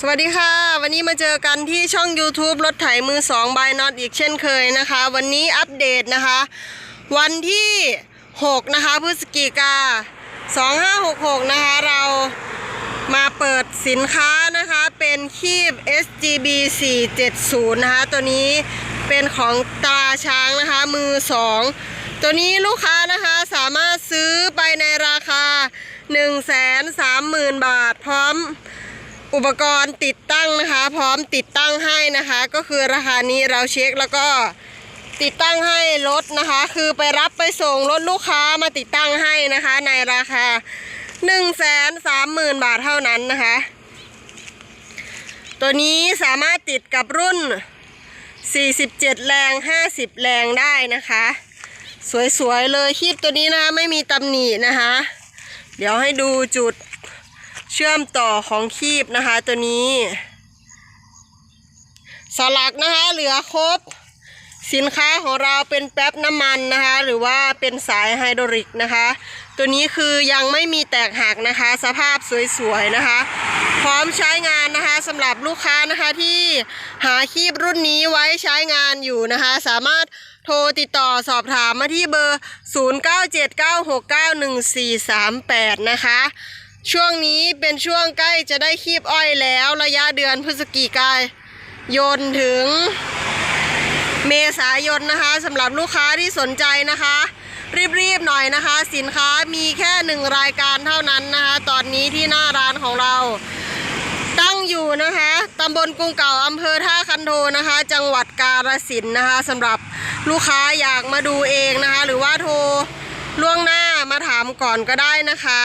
สวัสดีค่ะ วันนี้มาเจอกันที่ช่อง YouTube รถไถมือ2 by Not อีกเช่นเคยนะคะ วันนี้อัปเดตนะคะ วันที่ 6 นะคะพฤศจิกา 2566 นะคะ เรามาเปิดสินค้านะคะเป็นคีบ SGB 470 นะคะ ตัวนี้เป็นของตาช้างนะคะ มือ 2 ตัวนี้ลูกค้านะคะสามารถซื้อไปในราคา 130,000 บาทพร้อม อุปกรณ์ติดตั้งนะคะ พร้อมติดตั้งให้นะคะ ก็คือราคานี้เราเช็คแล้วก็ติดตั้งให้รถนะคะ คือไปรับไปส่งรถลูกค้ามาติดตั้งให้นะคะ ในราคา 1 3 0 0 0 0 บาทเท่านั้นนะคะ ตัวนี้สามารถติดกับรุ่น 47 แรง 50 แรงได้นะคะ สวยๆเลยคีบตัวนี้นะคะไม่มีตำหนินะคะ เดี๋ยวให้ดูจุด เชื่อมต่อของคีบนะคะ ตัวนี้สลักนะคะเหลือครบ สินค้าของเราเป็นแป๊บน้ำมันนะคะ หรือว่าเป็นสายไฮดรอลิกนะคะ ตัวนี้คือยังไม่มีแตกหักนะคะ สภาพสวยๆนะคะ พร้อมใช้งานนะคะสำหรับลูกค้านะคะที่หาคีบรุ่นนี้ไว้ใช้งานอยู่นะคะ สามารถโทรติดต่อสอบถามมาที่เบอร์ 0979691438 นะคะ ช่วงนี้เป็นช่วงใกล้จะได้คีบอ้อยแล้วระยะเดือนพฤศจิกายนถึงเมษายนนะคะสำหรับลูกค้าที่สนใจนะคะ รีบๆหน่อยนะคะ สินค้ามีแค่หนึ่งรายการเท่านั้นนะคะ ตอนนี้ที่หน้าร้านของเรา ตั้งอยู่นะคะตำบลกรุงเก่าอำเภอท่าคันโทนะคะ จังหวัดกาฬสินธุ์นะคะสำหรับลูกค้าอยากมาดูเองนะคะ หรือว่าโทรล่วงหน้ามาถามก่อนก็ได้นะคะ